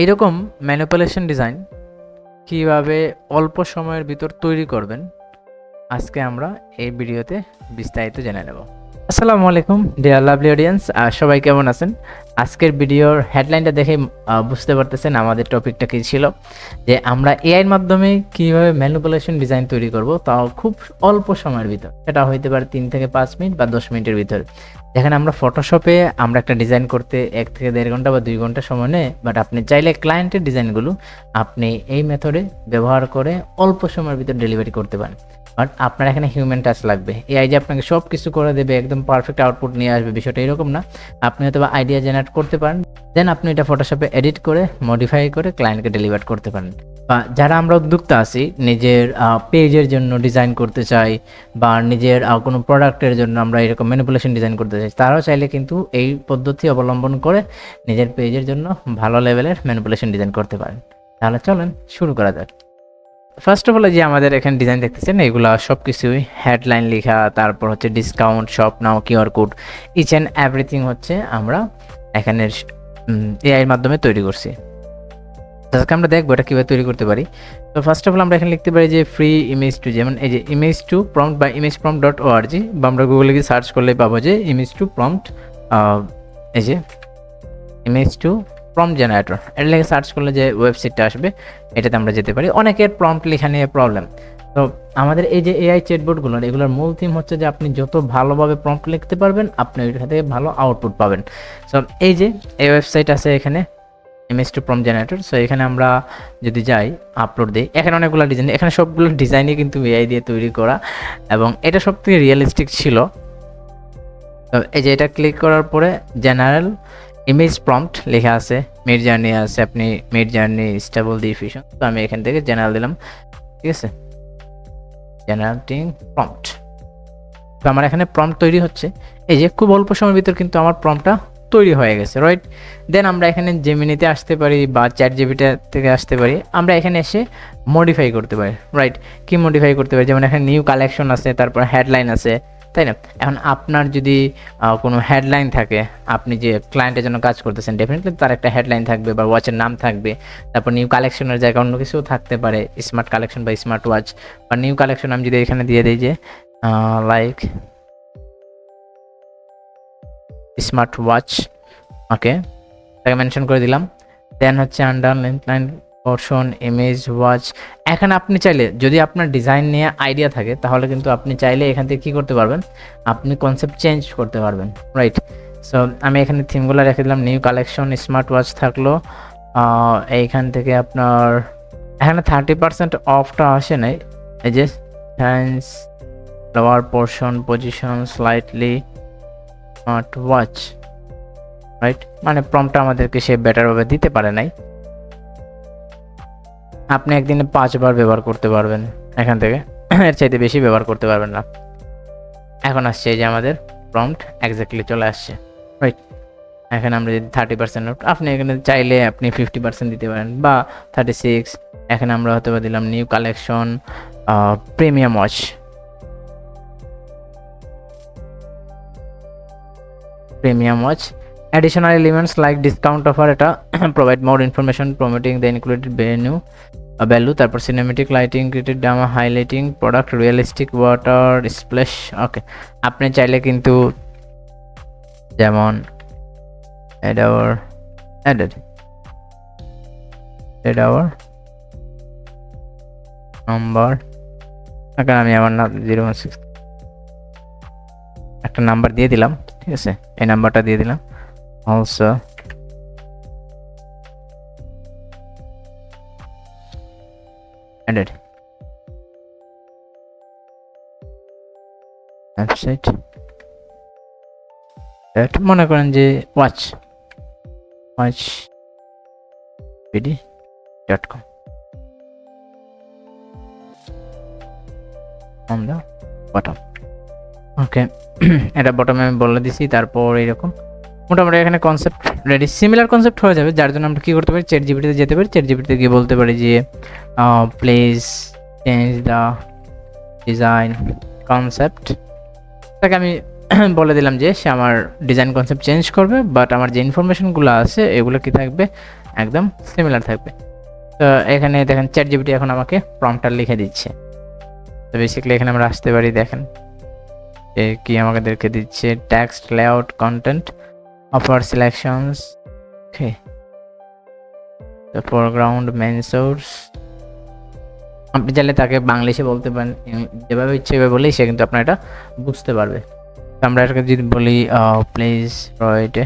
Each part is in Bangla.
এইরকম ম্যানিপুলেশন ডিজাইন কীভাবে অল্প সময়ের ভিতর তৈরি করবেন, আজকে আমরা এই ভিডিওতে বিস্তারিত জেনে নেব। আসসালামু আলাইকুম ডিয়ার লাভলি অডিয়েন্স সবাই কেমন আছেন? আজকের ভিডিওর হেডলাইনটা দেখে বুঝতে পারতেছেন আমাদের টপিকটা কী ছিল, যে আমরা এআইয়ের মাধ্যমে কীভাবে ম্যানিপুলেশন ডিজাইন তৈরি করব, তাও খুব অল্প সময়ের ভিতর। সেটা হইতে পারে তিন থেকে পাঁচ মিনিট বা দশ মিনিটের ভিতর। যেখানে আমরা ফটোশপে আমরা একটা ডিজাইন করতে এক থেকে দেড় ঘণ্টা বা দুই ঘণ্টা সময় নেয় বাট আপনি চাইলে ক্লায়েন্টের ডিজাইনগুলো আপনি এই মেথডে ব্যবহার করে অল্প সময়ের ভিতর ডেলিভারি করতে পারেন। বাট আপনার এখানে হিউম্যান টাচ লাগবে। এআই যে আপনাকে সব কিছু করে দেবে, একদম পারফেক্ট আউটপুট নিয়ে আসবে বিষয়টা এরকম না। আপনি হয়তো আইডিয়া জেনারেট করতে পারেন দেন আপনি এটা ফটোশপে এডিট করে মডিফাই করে ক্লায়েন্টকে ডেলিভার করতে পারেন। বা যারা আমরা উদ্যোক্তা আছি, নিজের পেজের জন্য ডিজাইন করতে চাই, বা নিজের কোনো প্রোডাক্টের জন্য আমরা এরকম ম্যানিপুলেশন ডিজাইন করতে চাই, তারাও চাইলে কিন্তু এই পদ্ধতি অবলম্বন করে নিজের পেজের জন্য ভালো লেভেলের ম্যানিপুলেশন ডিজাইন করতে পারেন। তাহলে চলেন, শুরু করা যাক। ফার্স্ট অফ অল যে আমাদের এখানে ডিজাইন দেখতেছেন, এগুলো সব কিছুই হেডলাইন লেখা, তারপর হচ্ছে discount shop now QR code each and everything হচ্ছে আমরা এখানে এআই এর মাধ্যমে তৈরি করছি। তো আজকে আমরা দেখব এটা কীভাবে তৈরি করতে পারি। তো ফার্স্ট অফ অল আমরা এখানে লিখতে পারি যে ফ্রি ইমেজ টু যেমন এই যে ইমেজ টু প্রম্পট বা ইমেজ প্রম্পট ডট ওআরজি বা আমরা গুগলে গিয়ে সার্চ করলে পাবো যে ইমেজ টু প্রম্পট এই যে ইমেজ টু প্রম্পট জেনারেটর এটা লেগে সার্চ করলে যে ওয়েবসাইটটা আসবে, এটাতে আমরা যেতে পারি। অনেকের প্রম্পট লেখা নিয়ে প্রবলেম তো আমাদের এই যে এআই চেটবোর্ডগুলো এগুলোর মূল থিম হচ্ছে যে আপনি যত ভালোভাবে প্রম্পট লিখতে পারবেন, আপনি ওইটা থেকে ভালো আউটপুট পাবেন। সো এই যে এই ওয়েবসাইট আছে এখানে MS to prompt generator so এখানে আমরা যদি যাই আপলোড দিই, এখানে অনেকগুলো ডিজাইন এখানে সবগুলো ডিজাইনই কিন্তু এআই দিয়ে তৈরি করা। এবং এটা সব থেকে রিয়েলিস্টিক ছিল। তো এই যে এটা ক্লিক করার পরে জেনারেল ইমেজ প্রম্পট লেখা আছে মিড জার্নি আছে, আপনি মিড জার্নি স্টেবল ডিফিউশন তো আমি এখান থেকে জেনারেল দিলাম, ঠিক আছে? জেনারেটিং প্রম্পট তো আমার এখানে প্রম্পট তৈরি হচ্ছে, এই যে খুব অল্প সময়ের ভিতর কিন্তু আমার প্রম্পটটা তৈরি হয়ে গেছে রাইট দেন আমরা এখানে জেমিনিতে আসতে পারি বা চ্যাট জিবিটা থেকে আসতে পারি, আমরা এখানে এসে মডিফাই করতে পারি রাইট কি মডিফাই করতে পারি? যেমন এখানে নিউ কালেকশন আছে, তারপর হেডলাইন আছে তাই না? এখন আপনার যদি কোনো হেডলাইন থাকে, আপনি যে ক্লায়েন্টের জন্য কাজ করতেছেন ডেফিনেটলি তার একটা হেডলাইন থাকবে বা ওয়াচের নাম থাকবে। তারপর নিউ কালেকশনের জায়গায় অন্য কিছুও থাকতে পারে স্মার্ট কালেকশন বা স্মার্ট ওয়াচ বা নিউ কালেকশন আমি যদি এখানে দিয়ে দিই যে লাইক স্মার্ট ওয়াচ ওকে তাকে মেনশন করে দিলাম। দেন হচ্ছে underline portion image watch এখানে আপনি চাইলে, যদি আপনার ডিজাইন নিয়ে আইডিয়া থাকে, তাহলে কিন্তু আপনি চাইলে এখান থেকে কী করতে পারবেন? আপনি কনসেপ্ট চেঞ্জ করতে পারবেন রাইট সো আমি এখানে থিমগুলো রেখে দিলাম নিউ কালেকশন স্মার্ট ওয়াচ থাকল এইখান থেকে আপনার, এখানে থার্টি পার্সেন্ট অফটা আসে নাই। এই যে hence lower portion position slightly smart watch right মানে প্রমটা আমাদেরকে সে বেটারভাবে দিতে পারে নাই। আপনি একদিনে পাঁচবার ব্যবহার করতে পারবেন এখান থেকে। এর চাইতে বেশি ব্যবহার করতে পারবেন না। এখন আসছে এই যে আমাদের প্রম্পট এক্স্যাক্টলি চলে আসছে। রাইট এখানে আমরা যদি থার্টি পার্সেন্ট আপনি এখানে চাইলে আপনি ফিফটি পার্সেন্ট দিতে পারেন বা থার্টি সিক্স এখানে আমরা হয়তো বা দিলাম new collection premium watch premium watch additional elements like discount offer এটা provide more information promoting the included venue uh, value তারপর cinematic lighting created drama highlighting product realistic water splash okay আপনি চাইলে কিন্তু যেমন add our added add our number এখন আমি আমার নাম জিরো সিক্স একটা নাম্বার দিয়ে দিলাম ঠিক আছে এই নাম্বারটা দিয়ে দিলাম অলসো অ্যাডেড ওয়েবসাইট দ্যাট মনে করেন যে watch watch BD dot com on the bottom okay এটা বটমে বলে দিছি, তারপর এরকম। মোটামুটি এখানে কনসেপ্ট রেডি সিমিলার কনসেপ্ট হয়ে যাবে, যার জন্য আমরা কী করতে পারি? চেট জিবিটিতে যেতে পারি। চেট জিবিটিতে গিয়ে বলতে পারি যে please change the design concept তাকে আমি বলে দিলাম যে, সে আমার ডিজাইন কনসেপ্ট চেঞ্জ করবে বাট আমার যে ইনফরমেশনগুলো আছে, এগুলো কি থাকবে? একদম সিমিলার থাকবে। তো এখানে দেখেন চ্যাট জিপিটি এখন আমাকে প্রম্পটার লিখে দিচ্ছে। তো বেসিক্যালি এখানে আমরা আসতে পারি, দেখেন। কি আমাদেরকে দিচ্ছে? Text layout content offer selections okay তো ফোরগ্রাউন্ড মেন সোর্স আপনি চাইলে তাকে বাংলিশে বলতে পারেন। যেভাবে ইচ্ছে এভাবে বলেই সে কিন্তু আপনার এটা বুঝতে পারবে। আমরা এটাকে যদি বলি please write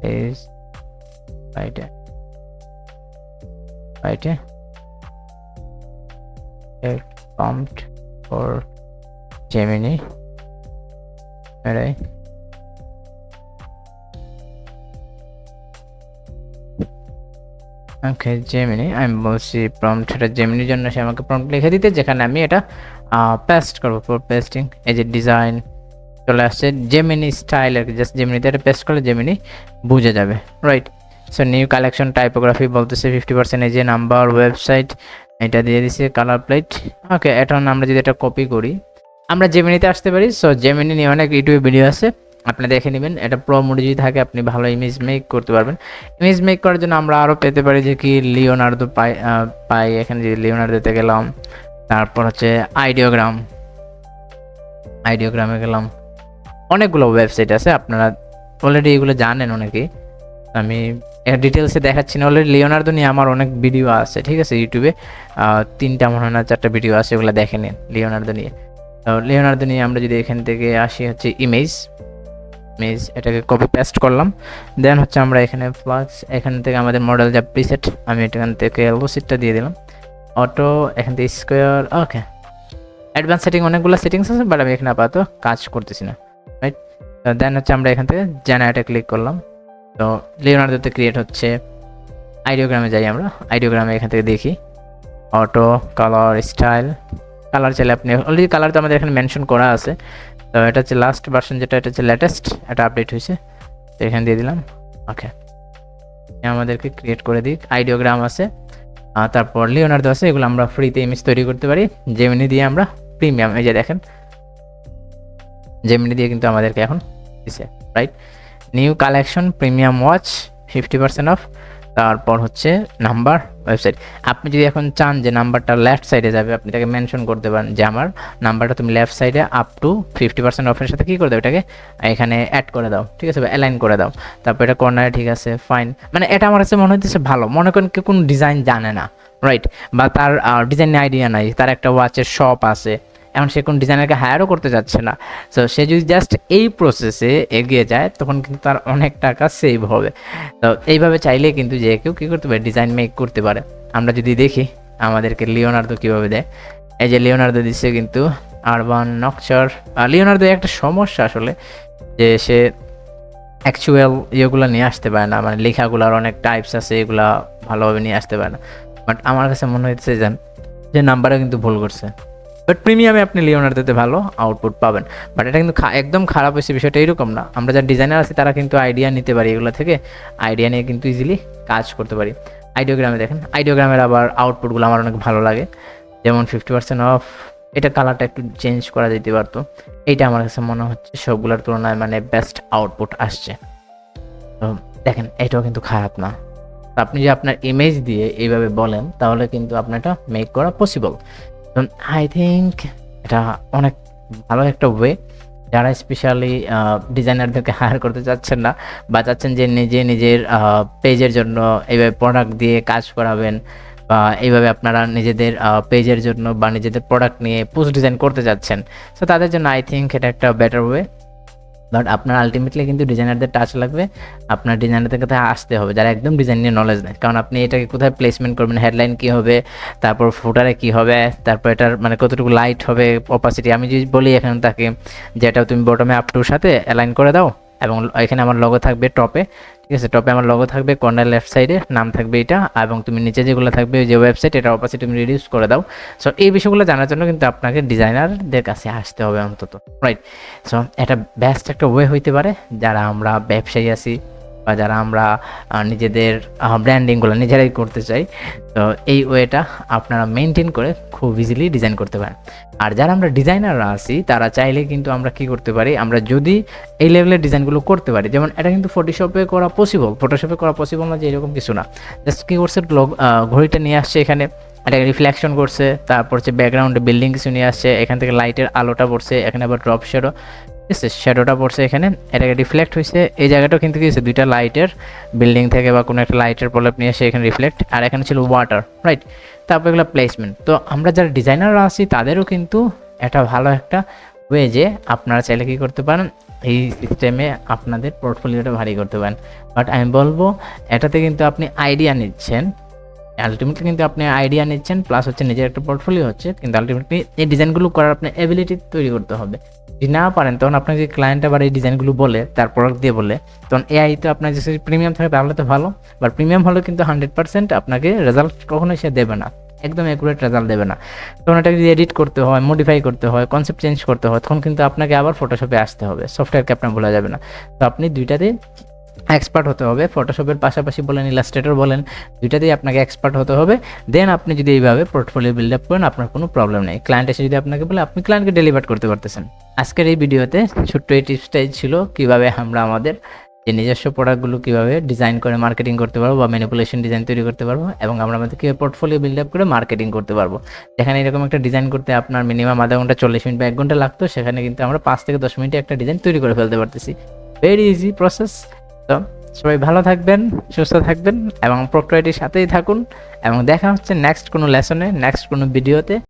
please write write prompt for Gemini. Alright. Okay Gemini আমি বলছি প্রম্পট এটা জেমিনির জন্য। সে আমাকে প্রম্পট লিখে দিতে, যেখানে আমি এটা পেস্ট করব পেস্টিং এই যে ডিজাইন চলে আসছে। জেমিনি স্টাইল আর জাস্ট জেমিনিতে এটা পেস্ট করলে জেমিনি বুঝে যাবে। Right so new collection typography বলতেছে ফিফটি পার্সেন্ট এই যে নাম্বার ওয়েবসাইট এটা দিয়ে দিছে কালার প্লেট ওকে এটা আমরা যদি এটা কপি করি, আমরা জেমিনিতে আসতে পারি। সো জেমিনি নিয়ে অনেক ইউটিউবে ভিডিও আছে। আপনি দেখে নেবেন। এটা প্রো মোড যদি থাকে, আপনি ভালো ইমেজ মেক করতে পারবেন। ইমেজ মেক করার জন্য আমরা আরও পেতে পারি যে কি লিওনার্দো পাই পাই। এখানে যদি লিওনার্দোতে গেলাম, তারপর হচ্ছে আইডিওগ্রাম আইডিওগ্রামে গেলাম। অনেকগুলো ওয়েবসাইট আছে, আপনারা অলরেডি এগুলো জানেন অনেকেই। আমি এর ডিটেলসে দেখাচ্ছি না। অলরেডি লিওনার্দো নিয়ে আমার অনেক ভিডিও আছে, ঠিক আছে ইউটিউবে তিনটা মনে হয় না, চারটা ভিডিও আছে, ওগুলো দেখে নিন লিওনার্দো নিয়ে। তো লিওনার্দো নিয়ে আমরা যদি এখান থেকে আসি হচ্ছে ইমেজ ইমেজ এটাকে কপি পেস্ট করলাম। দেন হচ্ছে আমরা এখানে ফ্লাক্স এখান থেকে আমাদের মডেল যা প্রিসেট আমি এখান থেকে লোসিটটা দিয়ে দিলাম। অটো এখান থেকে স্কোয়ার ওকে অ্যাডভান্স সেটিং অনেকগুলো সেটিংস আছে বাট আমি এখানে আপাতত কাজ করতেছি না। রাইট দেন হচ্ছে আমরা এখান থেকে জেনারেটে ক্লিক করলাম। তো লিওনার্দোতে ক্রিয়েট হচ্ছে আইডিওগ্রামে যাই আমরা আইডিওগ্রামে এখান থেকে দেখি। অটো কালার স্টাইল কালার চাইলে আপনি অলরেডি কালার তো আমাদের এখানে মেনশন করা আছে। তো এটা হচ্ছে লাস্ট ভার্সন যেটা, এটা হচ্ছে লেটেস্ট এটা আপডেট হয়েছে। তো এখানে দিয়ে দিলাম। ওকে আমাদেরকে ক্রিয়েট করে দিক। আইডিওগ্রাম আছে। তারপর লিওনার্দো আছে। এগুলো আমরা ফ্রিতে ইমেজ তৈরি করতে পারি। জেমিনি দিয়ে আমরা প্রিমিয়াম এই যে দেখেন। জেমিনি দিয়ে কিন্তু আমাদেরকে এখন দিছে right new collection premium watch fifty percent off তারপর হচ্ছে নাম্বার ওয়েবসাইট আপনি যদি এখন চান যে নাম্বারটা লেফট সাইডে যাবে, আপনি তাকে মেনশন করতে পারেন যে আমার নাম্বারটা তুমি লেফট সাইডে আপ টু ফিফটি পার্সেন্ট অফের সাথে কী করে দাও এটাকে? এখানে অ্যাড করে দাও, ঠিক আছে অ্যালাইন করে দাও। তারপর এটা কর্নারে ঠিক আছে ফাইন মানে এটা আমার কাছে মনে হচ্ছে ভালো। মনে করেন কেউ কোনো ডিজাইন জানে না রাইট বা তার ডিজাইন আইডিয়া নাই, তার একটা ওয়াচের শপ আছে। এখন সে কোন ডিজাইনারকে হায়ারও করতে যাচ্ছে না। সো সে যদি জাস্ট এই প্রসেসে এগিয়ে যায়, তখন কিন্তু তার অনেক টাকা সেভ হবে। তো এইভাবে চাইলে কিন্তু যে কেউ কী করতে পারে ডিজাইন মেক করতে পারে। আমরা যদি দেখি আমাদেরকে লিওনার্দো কীভাবে দেয়। এই যে লিওনার্দো দিচ্ছে কিন্তু আরবান নকচার লিওনার্দো একটা সমস্যা আসলে যে সে অ্যাকচুয়াল ইয়েগুলো নিয়ে আসতে পারে না। মানে লেখাগুলোর অনেক টাইপস আছে, এগুলা ভালোভাবে নিয়ে আসতে পারে না। বাট আমার কাছে মনে হচ্ছে যেন, যে নাম্বারও কিন্তু ভুল করছে। বাট প্রিমিয়ামে আপনি লিওনার্দোতে ভালো আউটপুট পাবেন। বাট এটা কিন্তু একদম খারাপ হয়েছে, বিষয়টা এরকম না। আমরা যারা ডিজাইনার আছি, তারা কিন্তু আইডিয়া নিতে পারি এগুলো থেকে। আইডিয়া নিয়ে কিন্তু ইজিলি কাজ করতে পারি। আইডিওগ্রামে দেখেন আইডিওগ্রামের আবার আউটপুটগুলো আমার অনেক ভালো লাগে। যেমন ফিফটি পার্সেন্ট অফ এটা কালারটা একটু চেঞ্জ করা যেতে পারতো। এইটা আমার কাছে মনে হচ্ছে সবগুলোর তুলনায় মানে বেস্ট আউটপুট আসছে। তো দেখেন, এটাও কিন্তু খারাপ না। আপনি যে আপনার ইমেজ দিয়ে এইভাবে বলেন, তাহলে কিন্তু আপনার এটা মেক করা পসিবল আই থিঙ্ক এটা অনেক ভালো একটা ওয়ে যারা স্পেশালি ডিজাইনারদেরকে হায়ার করতে চাচ্ছেন না বা চাচ্ছেন যে নিজে নিজের পেজের জন্য এইভাবে প্রোডাক্ট দিয়ে কাজ করাবেন বা এইভাবে আপনারা নিজেদের পেজের জন্য বা নিজেদের প্রোডাক্ট নিয়ে পোস্ট ডিজাইন করতে চাচ্ছেন। সো তাদের জন্য আই থিঙ্ক এটা একটা বেটার ওয়ে বাট আপনার আলটিমেটলি কিন্তু ডিজাইনারদের টাচ লাগবে। আপনার ডিজাইনারদের কাছে আসতে হবে, যারা একদম ডিজাইন নিয়ে নলেজ নেয়। কারণ আপনি এটাকে কোথায় প্লেসমেন্ট করবেন হেডলাইন কী হবে, তারপর ফুটারে কী হবে, তারপর এটার মানে কতটুকু লাইট হবে অপাসিটি আমি যদি বলি এখানে তাকে যেটা তুমি বটমে আপ টুর সাথে অ্যালাইন করে দাও, এবং এখানে আমার লগো থাকবে টপে ঠিক আছে টপে আমার লগো থাকবে কর্নার লেফট সাইডে নাম থাকবে এটা, এবং তুমি নিচে যেগুলো থাকবে যে ওয়েবসাইট এটা অপাসিটি তুমি রিডিউস করে দাও। সো এই বিষয়গুলো জানার জন্য কিন্তু আপনাকে ডিজাইনারদের কাছে আসতে হবে অন্তত রাইট সো এটা বেস্ট একটা ওয়ে হইতে পারে, যারা আমরা ব্যবসায়ী আছি বা যারা আমরা নিজেদের ব্র্যান্ডিংগুলো নিজেরাই করতে চাই, তো এই ওয়েটা আপনারা মেনটেন করে খুব ইজিলি ডিজাইন করতে পারেন। আর যারা আমরা ডিজাইনাররা আছি, তারা চাইলে কিন্তু আমরা কি করতে পারি, আমরা যদি এই লেভেলের ডিজাইনগুলো করতে পারি, যেমন এটা কিন্তু ফটোশপে করা পসিবল ফটোশপে করা পসিবল না যে এরকম কিছু না। জাস্ট কী করছে ঘড়িটা নিয়ে আসছে এখানে, এটাকে রিফ্লেকশন করছে, তারপর হচ্ছে ব্যাকগ্রাউন্ডে বিল্ডিং কিছু নিয়ে আসছে, এখান থেকে লাইটের আলোটা পড়ছে, এখানে আবার ড্রপ শ্যাডো ঠিক আছে শ্যাডোটা পড়ছে এখানে, এটাকে রিফ্লেক্ট হয়েছে এই জায়গাটাও কিন্তু কি হয়েছে দুইটা লাইটের বিল্ডিং থেকে বা কোনো একটা লাইটের প্রলেপ নিয়ে এসে এখানে রিফ্লেক্ট আর এখানে ছিল ওয়াটার রাইট তারপর এগুলো প্লেসমেন্ট তো আমরা যারা ডিজাইনাররা আছি, তাদেরও কিন্তু এটা ভালো একটা ওয়ে যে আপনারা চাইলে কী করতে পারেন, এই সিস্টেমে আপনাদের পোর্টফোলিওটা ভারী করতে পারেন। বাট আমি বলব, এটাতে কিন্তু আপনি আইডিয়া নিচ্ছেন। আলটিমেটলি কিন্তু আপনি আইডিয়া নিচ্ছেন প্লাস হচ্ছে নিজের একটা পোর্টফোলিও হচ্ছে, কিন্তু আলটিমেটলি এই ডিজাইনগুলো করার আপনার এবিলিটি তৈরি করতে হবে। যদি না পারেন, তখন আপনাকে যে ক্লায়েন্ট আবার এই ডিজাইনগুলো বলে, তার প্রোডাক্ট দিয়ে বলে, তখন এআই তো আপনার যদি প্রিমিয়াম থাকে তাহলে তো ভালো বাট প্রিমিয়াম হলেও কিন্তু হান্ড্রেড পার্সেন্ট আপনাকে রেজাল্ট কখনোই সে দেবে না, একদম অ্যাকুরেট রেজাল্ট দেবে না। তখন এটাকে যদি এডিট করতে হয় মডিফাই করতে হয় কনসেপ্ট চেঞ্জ করতে হয়, তখন কিন্তু আপনাকে আবার ফটোশপে আসতে হবে সফটওয়্যারকে আপনার বলা যাবে না। তো আপনি দুইটাতেই এক্সপার্ট হতে হবে। ফটোশপের পাশাপাশি বলেন ইলাস্ট্রেটর বলেন, দুইটাতেই আপনাকে এক্সপার্ট হতে হবে। দেন আপনি যদি এইভাবে পোর্টফোলিও বিল্ড আপ করেন, আপনার কোনো প্রবলেম নেই। ক্লায়েন্ট এসে যদি আপনাকে বলে, আপনি ক্লায়েন্টকে ডেলিভার করতে পারতেছেন। আজকের এই ভিডিওতে ছোট্ট এই টিপসটাই ছিল কীভাবে আমরা আমাদের যে নিজস্ব প্রোডাক্টগুলো কীভাবে ডিজাইন করে মার্কেটিং করতে পারব বা ম্যানিপুলেশন ডিজাইন তৈরি করতে পারব এবং আমরা আমাদের কীভাবে পোর্টফোলিও বিল্ড আপ করে মার্কেটিং করতে পারব। যেখানে এরকম একটা ডিজাইন করতে আপনার মিনিমাম আধা ঘণ্টা, চল্লিশ মিনিট বা এক ঘণ্টা লাগতো, সেখানে কিন্তু আমরা পাঁচ থেকে দশ মিনিটে একটা ডিজাইন তৈরি করে ফেলতে পারতেছি। ভেরি ইজি প্রসেস তো সবাই ভালো থাকবেন, সুস্থ থাকবেন এবং প্রক্রিয়াটির সাথেই থাকুন এবং দেখা হচ্ছে নেক্সট কোনো লেসনে নেক্সট কোনো ভিডিওতে